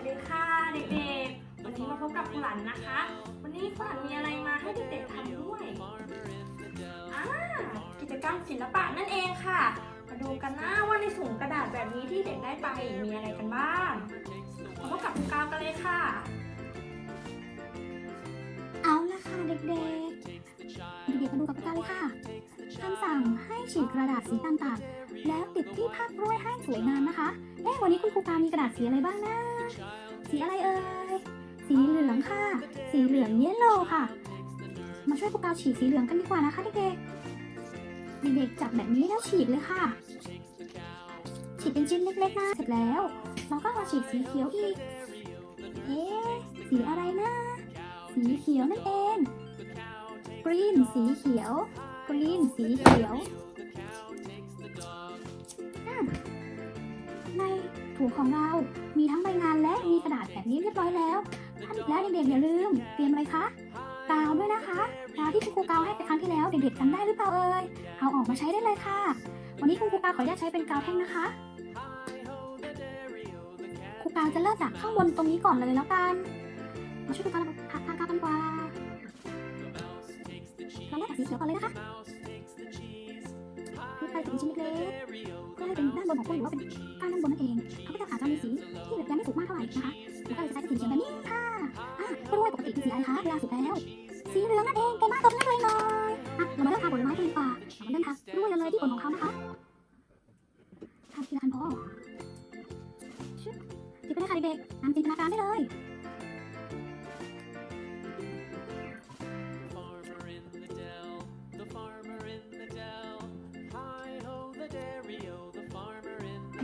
วัสดีค่ะเด็กๆ วันนี้มาพบกับครูหลันนะคะ วันนี้ครูหลันมีอะไรมาให้เด็กๆทำด้วยอ่ากิจกรรมศิลปะนั่นเองค่ะ มาดูกันนะว่าในถุงกระดาษแบบนี้ที่เด็กได้ไปมีอะไรกันบ้างมาพบกับครูกาวกันเลยค่ะ เอาละค่ะเด็กๆ เด็กๆมาดูกับกันเลยค่ะคำสั่งให้ฉีกกระดาษสีต่างๆ แล้วติดที่ภาพกล้วยให้สวยงามนะคะเอ๊ะวันนี้คุณครูกามีกระดาษสีอะไรบ้างนะ สีอะไรเอ่ย สีเหลืองค่ะ สีเหลืองเยลโล่ค่ะ มาช่วยครูกาฉีกสีเหลืองกันดีกว่านะคะเด็กๆ เด็กๆจับแบบนี้แล้วฉีกเลยค่ะ ฉีกเป็นชิ้นเล็กๆนะเสร็จแล้วเราก็มาฉีกสีเขียวอีก เอ๊ะ สีอะไรนะ สีเขียวนั่นเอง รีนสีเขียว กรีนสีเขียวอะในถุงของเรา มีทั้งใบงานและมีกระดาษแบบนี้เรียบร้อยแล้วท่านและเด็กๆอย่าลืม เตรียมอะไรคะกาวด้วยนะคะกาวที่คุณครูกาวให้ไปครั้งที่แล้ว เด็กๆจำได้หรือเปล่าเอ่ย เอาออกมาใช้ได้เลยค่ะ วันนี้คุณครูกาวขออนุญาตใช้เป็นกาวแท่งนะคะครูกาวจะเริ่มจากข้างบนตรงนี้ก่อนเลยแล้วกัน มาช่วยครูกาวทาทากาวกันดีก แรกจากสีเขียวก่อนเลยนะคะนี่ไปถึงชิ้นเล็กๆเพื่อให้เป็นด้านบนของกล้วยหรือว่าเป็นก้านด้านบนนั่นเองเขาก็จะอาจจะมีสีที่แบบยังไม่สุกมากเท่าไหร่นะคะแล้วก็เลยจะใช้สีเขียวแบบนี้ค่ะอะกล้วยปกติเป็นสีอะไรคะเวลาสุกแล้วสีเหลืองนั่นเองเก่งมากตบมือให้ตัวเองหน่อยอะเรามาเริ่มทาผลไม้กันดีกว่าเรามาเริ่มทากล้วยกันเลยที่ผลของเขานะคะทาทีละอันพอชึบติดไปเลยค่ะเด็กๆตามจินตนาการได้เลย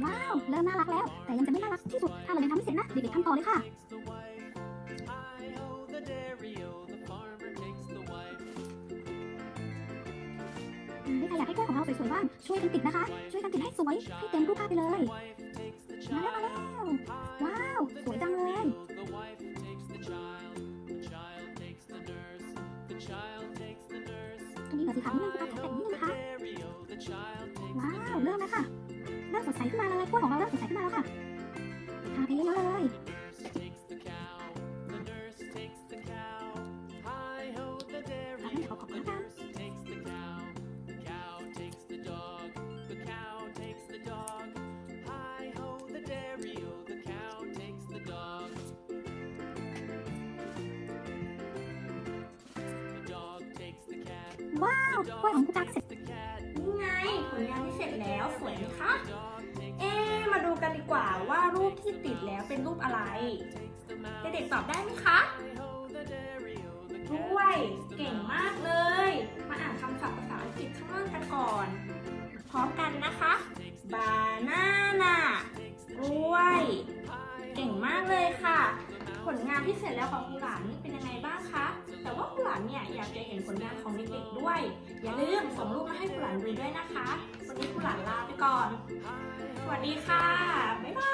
ว้าว เริ่มน่ารักแล้ว แต่ยังจะไม่น่ารักที่สุด ถ้าเรายังทำไม่เสร็จนะ เด็กๆทำต่อเลยค่ะ ใครอยากให้กล้วยของเราสวยๆบ้าง ช่วยกันติดนะคะ ช่วยกันติดให้สวย ให้เต็มรูปภาพไปเลย มาแล้วมาแล้ว ว้าว สวยจังเลย The wife takes the child. The child takes the nurse. The child takes the nurse. ตรงนี้เหลือสีขาวนิดนึงคุณตาแตะนิดนึงนะคะ Dairy o, the child takes ว้าว เริ่มแล้วค่ะ เริ่มสดใสขึ้นมาเลยกล้วยของเราเริ่มสดใสขึ้นมาแล้วค่ะทาไปเยอะๆเลย nurse takes the cow. The nurse takes the cow. Hi ho, the ทา dairy ให้ขอบๆ The นะคะ nurse takes the cow. The cow takes the dog. The cow takes the dog. Hi ho, the dairy o. The cow takes the dog. The dog takes the cat. ว้าวกล้วยของคุณตาเสร็จ The cat. นี่ไงผลงานที่เสร็จแล้วสวยไหมคะ ป็นรูปอะไร เด็กๆตอบได้ไหมคะด้วยเก่งมากเลย มาอ่านคำศัพท์ภาษาอังกฤษข้างล่างกันก่อน พร้อมกันนะคะ บานาน่ากล้วย เก่งมากเลยค่ะ ผลงานที่เสร็จแล้วของครูหลานเป็นยังไงบ้างคะ แต่ว่าครูหลานเนี่ยอยากจะเห็นผลงานของเด็กๆด้วย อย่าลืมส่งรูปมาให้ครูหลานดูด้วยนะคะ วันนี้ครูหลานลาไปก่อน สวัสดีค่ะ บ๊ายบาย